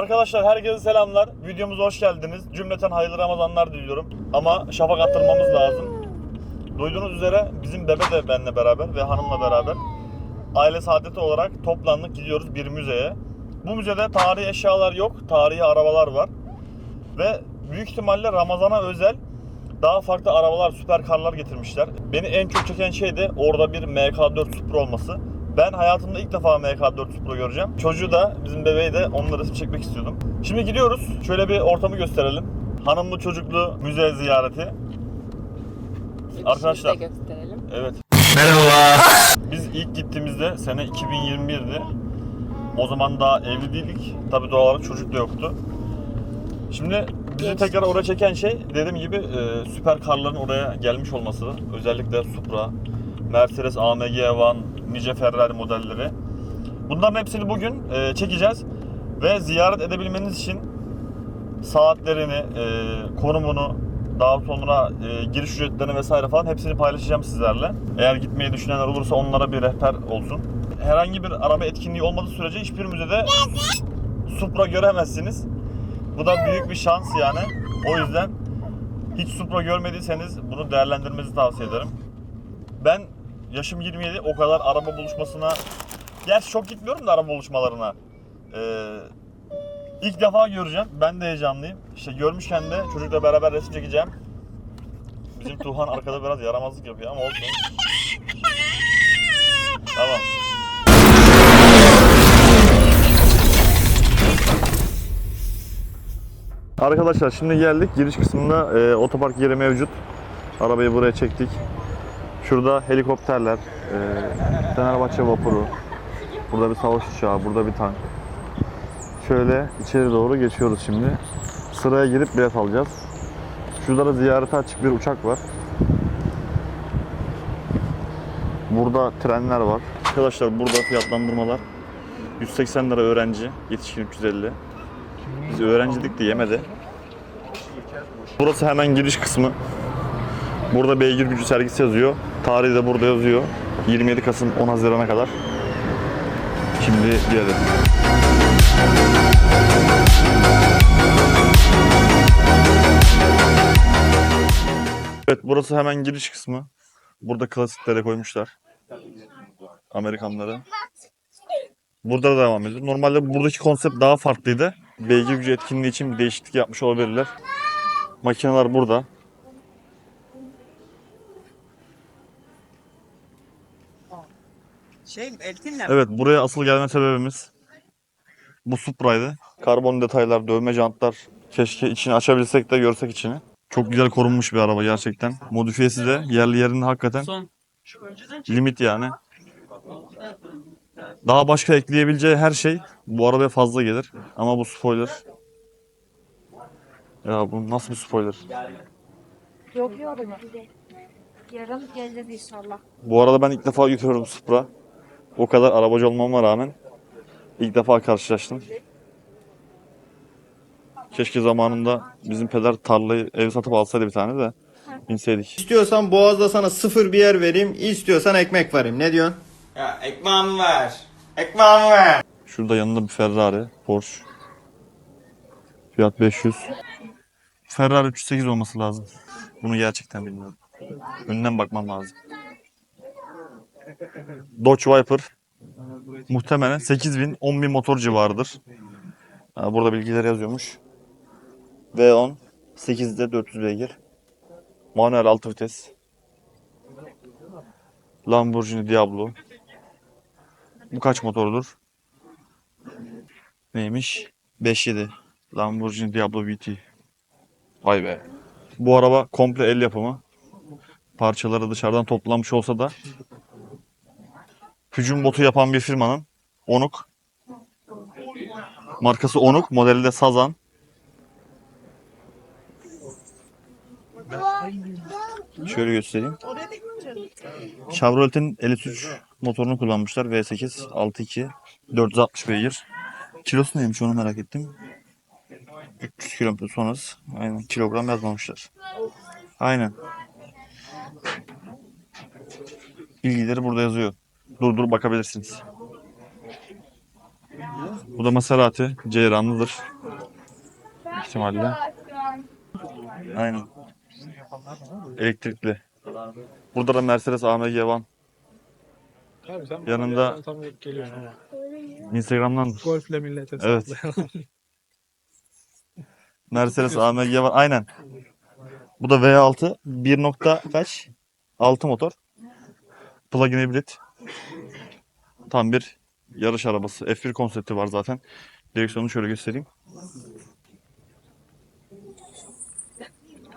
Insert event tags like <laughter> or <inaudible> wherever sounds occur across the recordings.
Arkadaşlar herkese selamlar. Videomuza hoş geldiniz. Cümleten hayırlı Ramazanlar diliyorum. Ama şafak attırmamız lazım. Duyduğunuz üzere bizim bebe de benimle beraber ve hanımla beraber aile saadeti olarak toplandık gidiyoruz bir müzeye. Bu müzede tarihi eşyalar yok, tarihi arabalar var. Ve büyük ihtimalle Ramazan'a özel daha farklı arabalar, süperkarlar getirmişler. Beni en çok çeken şey de orada bir MK4 Supra olması. Ben hayatımda ilk defa MK4 Supra göreceğim. Çocuğu da, bizim bebeği de onunla resim çekmek istiyordum. Şimdi gidiyoruz. Şöyle bir ortamı gösterelim. Hanımlı çocuklu müze ziyareti. Arkadaşlar. Gösterelim. Evet. Merhaba. Biz ilk gittiğimizde sene 2021'di. O zaman daha evli değildik. Tabi doğal olarak çocuk da yoktu. Şimdi bizi tekrar oraya çeken şey dediğim gibi e, süper karların oraya gelmiş olması. Özellikle Supra, Mercedes AMG Van, nice Ferrari modelleri. Bunların hepsini bugün e, çekeceğiz. Ve ziyaret edebilmeniz için saatlerini, e, konumunu, daha sonra e, giriş ücretlerini vesaire falan hepsini paylaşacağım sizlerle. Eğer gitmeyi düşünenler olursa onlara bir rehber olsun. Herhangi bir araba etkinliği olmadığı sürece hiçbir müzede Supra göremezsiniz. Bu da büyük bir şans yani. O yüzden hiç Supra görmediyseniz bunu değerlendirmenizi tavsiye ederim. Ben yaşım 27 o kadar araba buluşmasına Gerçi çok gitmiyorum da araba buluşmalarına. Ee, ilk defa göreceğim. Ben de heyecanlıyım. İşte görmüşken de çocukla beraber resim çekeceğim. Bizim Tuhan arkada biraz yaramazlık yapıyor ama olsun. Tamam. Arkadaşlar şimdi geldik. Giriş kısmında e, otopark yeri mevcut. Arabayı buraya çektik. Şurada helikopterler, e, Fenerbahçe vapuru, burada bir savaş uçağı, burada bir tank. Şöyle içeri doğru geçiyoruz şimdi. Sıraya girip bilet alacağız. Şurada da ziyarete açık bir uçak var. Burada trenler var. Arkadaşlar burada fiyatlandırmalar 180 lira öğrenci, yetişkin 350. Biz öğrencilik de yemedi. Burası hemen giriş kısmı. Burada beygir gücü sergisi yazıyor. Tarihi de burada yazıyor. 27 Kasım 10 Haziran'a kadar. Şimdi girelim. Evet burası hemen giriş kısmı. Burada klasiklere koymuşlar. Amerikanları. Burada da devam ediyor. Normalde buradaki konsept daha farklıydı. Beygir gücü etkinliği için değişiklik yapmış olabilirler. Makineler burada. Şey Eltin'le Evet buraya asıl gelme sebebimiz bu Supra'ydı. Karbon detaylar, dövme jantlar. Keşke içini açabilsek de görsek içini. Çok güzel korunmuş bir araba gerçekten. Modifiyesi de yerli yerinde hakikaten son. limit yani. Daha başka ekleyebileceği her şey bu arabaya fazla gelir. Ama bu spoiler. Ya bu nasıl bir spoiler? Yok yok. Yarın geleceğiz inşallah. Bu arada ben ilk defa götürüyorum Supra. O kadar arabacı olmama rağmen ilk defa karşılaştım. Keşke zamanında bizim peder tarlayı ev satıp alsaydı bir tane de binseydik. İstiyorsan Boğaz'da sana sıfır bir yer vereyim, istiyorsan ekmek vereyim. Ne diyorsun? Ya ekmeğimi ver. Ekmeğimi ver. Şurada yanında bir Ferrari, Porsche. Fiyat 500. Ferrari 308 olması lazım. Bunu gerçekten bilmiyorum. Önden bakmam lazım. Dodge Viper. Muhtemelen 8000 10000 motor civarıdır. Burada bilgiler yazıyormuş. V10 8'de 400 beygir. Manuel 6 vites. Lamborghini Diablo. Bu kaç motordur? Neymiş? 5.7. Lamborghini Diablo VT. Vay be. Bu araba komple el yapımı. Parçaları dışarıdan toplanmış olsa da hücum botu yapan bir firmanın Onuk. Markası Onuk, modeli de Sazan. Şöyle göstereyim. Chevrolet'in 53 motorunu kullanmışlar. V8 6.2 460 beygir. Kilosu neymiş onu merak ettim. 300 kilometre sonrası. Aynen kilogram yazmamışlar. Aynen. Bilgileri burada yazıyor. Dur dur bakabilirsiniz. Bu da Maserati. Ceyranlıdır. İhtimalle. Aynen. Elektrikli. Burada da Mercedes AMG Van. Tabii sen Yanında- tam geliyorsun ama. Instagram'dan Golfle millete Evet. <laughs> Mercedes AMG Van. Aynen. Bu da V6. 1 nokta kaç? 6 motor. Plug-in hibrit. Tam bir yarış arabası. F1 konsepti var zaten. Direksiyonu şöyle göstereyim.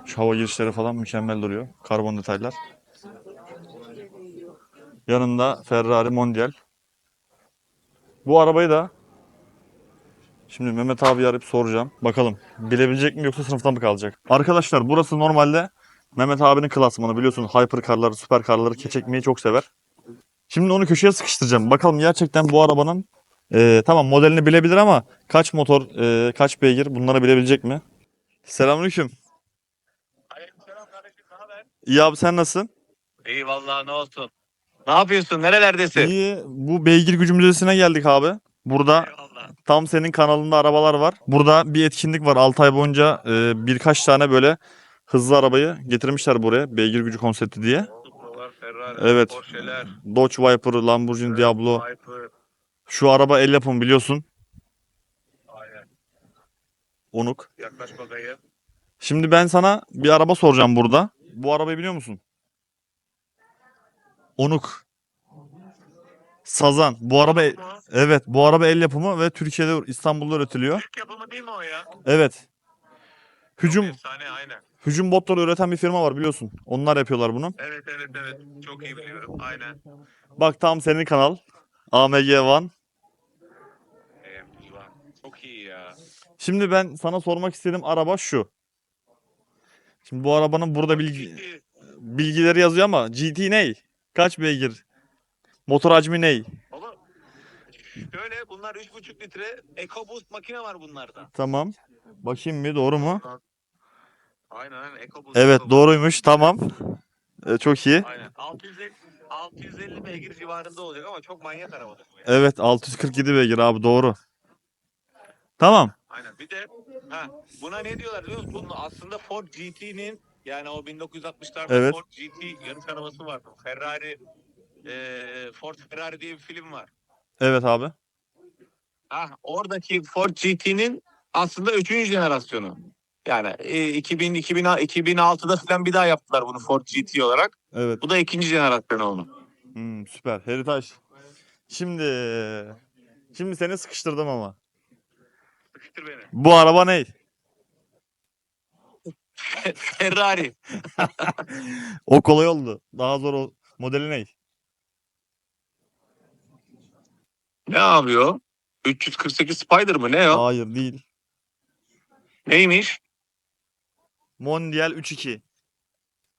Şu hava girişleri falan mükemmel duruyor. Karbon detaylar. Yanında Ferrari Mondial. Bu arabayı da şimdi Mehmet abi arayıp soracağım. Bakalım bilebilecek mi yoksa sınıfta mı kalacak? Arkadaşlar burası normalde Mehmet abinin klasmanı biliyorsun. Hypercar'ları, süpercar'ları çekmeyi çok sever. Şimdi onu köşeye sıkıştıracağım. Bakalım gerçekten bu arabanın e, tamam modelini bilebilir ama kaç motor, e, kaç beygir bunları bilebilecek mi? Selamünaleyküm. Aleykümselam kardeşim ne haber? İyi abi sen nasılsın? İyi vallahi ne olsun. Ne yapıyorsun? Nerelerdesin? İyi. Bu beygir gücü müzesine geldik abi. Burada Eyvallah. tam senin kanalında arabalar var. Burada bir etkinlik var. 6 ay boyunca e, birkaç tane böyle hızlı arabayı getirmişler buraya. Beygir gücü konsepti diye. Ferrari, Evet. Porsche'ler, Dodge Viper, Lamborghini Diablo. Viper. Şu araba el yapımı biliyorsun. Aynen. Onuk. Yaklaş bakayım. Şimdi ben sana bir araba soracağım burada. Bu arabayı biliyor musun? Onuk. Sazan. Bu araba evet bu araba el yapımı ve Türkiye'de İstanbul'da üretiliyor. Türk yapımı değil mi o ya? Evet. Hücum Efsane aynen. Hücum botları üreten bir firma var biliyorsun. Onlar yapıyorlar bunu. Evet evet evet. Çok iyi biliyorum. Aynen. Bak tam senin kanal. AMG One. Eyvallah. Çok iyi ya. Şimdi ben sana sormak istediğim araba şu. Şimdi bu arabanın burada bilgi bilgileri yazıyor ama GT ne? Kaç beygir? Motor hacmi ne? Baba şöyle bunlar 3,5 litre EcoBoost makine var bunlarda. Tamam. Bakayım bir doğru mu? Aynen aynen. Evet doğruymuş. Tamam. E, çok iyi. Aynen. 650, 650 beygir civarında olacak ama çok manyak arabadır bu ya. Evet 647 beygir abi doğru. Tamam. Aynen. Bir de ha, buna ne diyorlar biliyor musun? Bunun aslında Ford GT'nin yani o 1960'larda Evet. Ford GT yarış arabası vardı. Ferrari eee Ford Ferrari diye bir film var. Evet abi. Ha, oradaki Ford GT'nin aslında 3. jenerasyonu. Yani e, 2000, 2000 2006'da falan bir daha yaptılar bunu Ford GT olarak. Evet. Bu da ikinci jenerasyonu onun. Hmm, süper. Heritage. Şimdi şimdi seni sıkıştırdım ama. Sıkıştır beni. Bu araba ne? <laughs> Ferrari. <laughs> O kolay oldu. Daha zor o modeli ne? Ne yapıyor? 348 Spider mı ne o? Hayır değil. Neymiş? Mondial 3.2.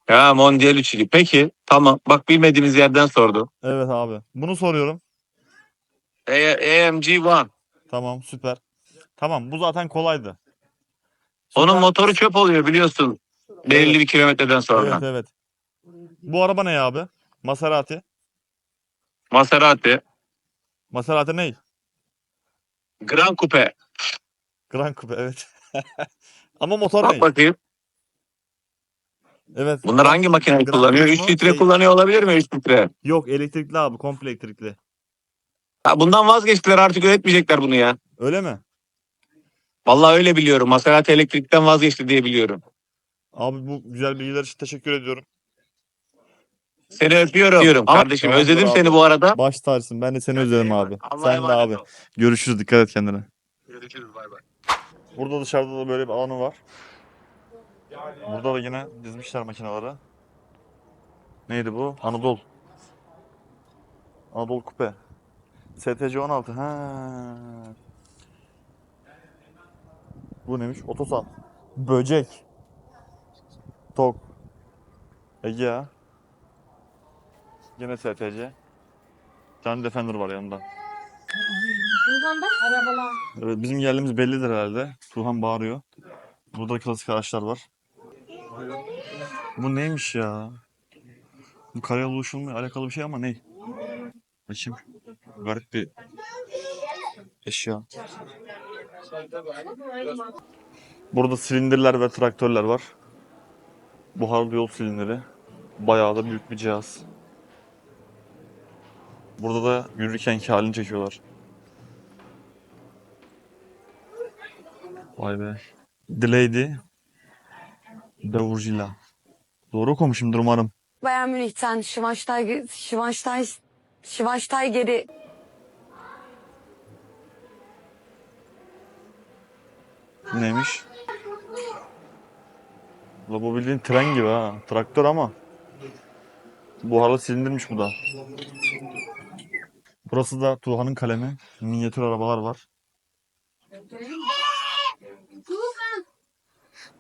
Ya Mondial 3'lü. Peki tamam. Bak bilmediğimiz yerden sordu. Evet abi. Bunu soruyorum. A- AMG One. Tamam süper. Tamam bu zaten kolaydı. Onun Sonra- motoru çöp oluyor biliyorsun. Belli Evet. bir kilometreden sonra. Evet evet. Bu araba ne abi? Maserati. Maserati. Maserati ne? Grand Coupe. Grand Coupe evet. <laughs> Ama motor Bak ne? bakayım. Evet. Bunlar hangi makineyi kullanıyor? Coupe 3 mu? litre Şey- kullanıyor olabilir mi 3 litre? Yok elektrikli abi komple elektrikli. Ha, bundan vazgeçtiler artık üretmeyecekler bunu ya. Öyle mi? Vallahi öyle biliyorum. Maserati elektrikten vazgeçti diye biliyorum. Abi bu güzel bilgiler için teşekkür ediyorum. Seni öpüyorum. öpüyorum kardeşim. Tamam, Özledim bravo. seni bu arada. Baş tacısın. Ben de seni özledim abi. Sen de abi. ol. Görüşürüz. Dikkat et kendine. Görüşürüz bay bay. Burada dışarıda da böyle bir alanı var. Burada da yine dizmişler makineleri. Neydi bu? Anadolu. Anadolu Kupe. STC 16. Ha. Bu neymiş? Otosan. Böcek. Tok. Egea. Yine STC. Tane Defender var yanında. Buradan da arabalar. Evet, bizim geldiğimiz bellidir herhalde. Tuhan bağırıyor. Burada klasik araçlar var. Bu neymiş ya? Bu karayolu ulaşımla alakalı bir şey ama ne? Bakayım. Garip bir eşya. Burada silindirler ve traktörler var. Buharlı yol silindiri. Bayağı da büyük bir cihaz. Burada da yürürkenki halini çekiyorlar. Vay be. The Davurjila. Doğru okumuşumdur umarım. Bayern Münih'ten Schweinsteiger, Schweinsteiger, Schweinsteiger'i Neymiş? La bu bildiğin tren gibi ha. Traktör ama. Buharlı silindirmiş bu da. Burası da Tuğhan'ın kalemi. Minyatür arabalar var.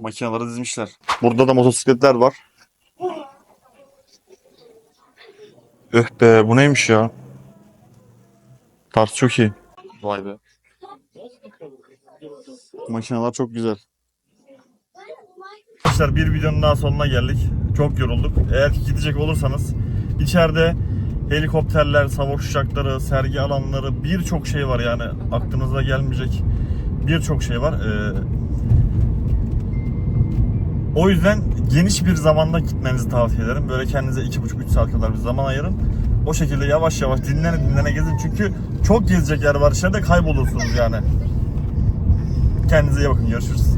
Makineleri dizmişler. Burada da motosikletler var. Öh be bu neymiş ya? Tarz çok iyi. Vay be. Makineler çok güzel. Arkadaşlar bir videonun daha sonuna geldik. Çok yorulduk. Eğer gidecek olursanız içeride helikopterler, savaş uçakları, sergi alanları birçok şey var yani aklınıza gelmeyecek birçok şey var. Ee, o yüzden geniş bir zamanda gitmenizi tavsiye ederim. Böyle kendinize 2,5-3 saat kadar bir zaman ayırın. O şekilde yavaş yavaş dinlene dinlene gezin. Çünkü çok gezecek yer var içeride kaybolursunuz yani. Kendinize iyi bakın. Görüşürüz.